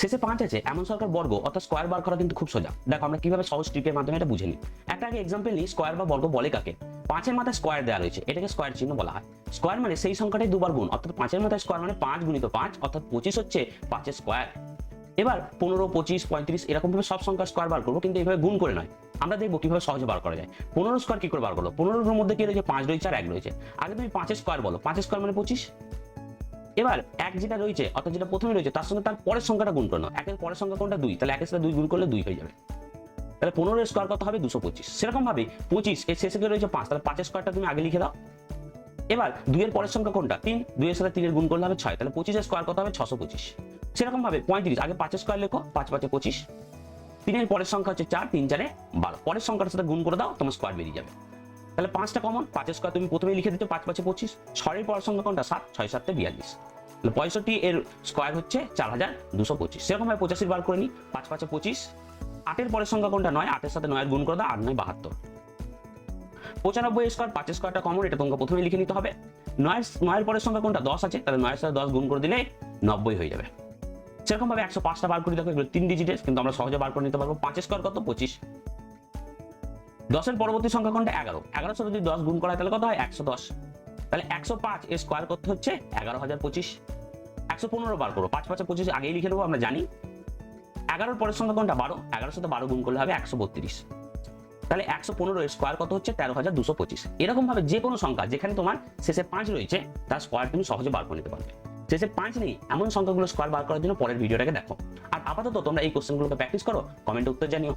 শেষে পাঁচ আছে, এমন সংখ্যার বর্গ অর্থাৎ স্কোয়ার বার করা কিন্তু খুব সোজা। দেখো, আমরা কীভাবে সহজ ট্রিকের মাধ্যমে এটা বুঝে নিই। একটা আগে এক্সাম্পল নিই স্কোয়ার বা বর্গ বলে কাকে? পাঁচের মাথায় স্কোয়ার দেওয়া রয়েছে, এটাকে স্কোয়ার চিহ্ন বলা হয়। স্কোয়ার মানে সেই সংখ্যাটাই দুবার গুণ, অর্থাৎ পাঁচের মাথায় স্কোয়ার মানে পাঁচ গুণিত পাঁচ, অর্থাৎ পঁচিশ হচ্ছে পাঁচের স্কোয়ার এবার পনেরো, পঁচিশ, পঁয়ত্রিশ এরকম ভাবে সব সংখ্যা স্কোয়ার বার করব, কিন্তু এইভাবে গুণ করে নয়। আমরা দেখব কীভাবে সহজে বার করা যায়। পনেরো স্কোয়ার কি করে বার করল? পনেরোর মধ্যে কি রয়েছে? পাঁচ রয়েছে আর এক রয়েছে। আগে তুমি পাঁচের স্কোয়ার বলো। পাঁচের স্কোয়ার মানে পঁচিশ? এবার এক যেটা রয়েছে, অর্থাৎ যেটা প্রথমে রয়েছে, তার সঙ্গে তার পরের সংখ্যাটা গুণ করো একের পরের সংখ্যা কোনটা? দুই। তাহলে একের সাথে দুই গুণ করলে দুই হয়ে যাবে। তাহলে পনেরো স্কোয়ার কত হবে? দুশো পঁচিশ। সেরকম ভাবে পঁচিশ, এর শেষে রয়েছে? পাঁচ। তাহলে পাঁচের স্কোয়ারটা তুমি আগে লিখে দাও। এবার দুইয়ের পরের সংখ্যা কোনটা? তিন। দুইয়ের সাথে তিনের গুণ করলে হবে ছয়। তাহলে পঁচিশের স্কোয়ার কত হবে? ছশো পঁচিশ। সেরকম ভাবে পঁয়ত্রিশ। আগে পাঁচের স্কোয়ার লেখো। পাঁচ পাঁচে পঁচিশ। তিনের পরের সংখ্যা হচ্ছে চার, তিন চারে বারো। পরের সংখ্যাটার সাথে গুণ করে দাও, তোমার স্কোয়ার বেরিয়ে যাবে। তাহলে পাঁচটা কমন পাঁচের স্কোয়ার তুমি প্রথমেই লিখে দিতে পাঁচ পাঁচে পঁচিশ। ছয়ের পরের সংখ্যা কোনটা? সাত। ছয় সাতটা বিয়াল্লিশ। পঁয়ষট্টি এর স্কোয়ার হচ্ছে চার হাজার দুশো পঁচিশ। সেরকম ভাবে পঁচাশির বার করে নিই পাঁচ পাঁচে পঁচিশ। আটের পরের সংখ্যা কোনটা নয়? আটের সাথে নয়ের গুণ করে দাও, আট নয় বাহাত্তর। পঁচানব্বই স্কোয়ার পাঁচের স্কোয়ারটা কমন এটা তোমাকে প্রথমে লিখে নিতে হবে। নয়ের নয়ের পরের সংখ্যা কোনটা? দশ আছে, তাহলে নয়ের সাথে দশ গুণ করে দিলে নব্বই হয়ে যাবে। সেরকম ভাবে একশো পাঁচটা বার করে দেখো, এগুলো তিন ডিজিটের কিন্তু আমরা সহজে বার করে নিতে পারব। পাঁচ স্কোয়ার কত? পঁচিশ। দশের পরবর্তী সংখ্যা কোনটা? এগারো। এগারোর সাথে যদি দশ গুণ করা হয়, তাহলে কত হয়? একশো দশ। তাহলে একশো পাঁচ এর স্কোয়ার করতে হচ্ছে? এগারো হাজার পঁচিশ। একশো পনেরো বার করব পাঁচ পাঁচে পঁচিশ আগেই লিখে দেবো, আমরা জানি। এগারোর পরের সংখ্যা কোনটা? বারো। এগারোর সাথে বারো গুণ করলে হবে একশো বত্রিশ। তাহলে একশো পনেরো স্কোয়ার কত হচ্ছে? তেরো হাজার দুশো পঁচিশ। এরকম ভাবে যে কোনো সংখ্যা, যেখানে তোমার শেষে পাঁচ রয়েছে, তার স্কোয়ার তুমি সহজে বার করে নিতে পারবে। শেষে পাঁচ নেই, এমন সংখ্যাগুলো স্কোয়ার বার করার জন্য পরের ভিডিওটাকে দেখো। আর আপাতত তোমরা এই কোশ্চেনগুলোকে প্র্যাকটিস করো কমেন্টে উত্তর জানিও।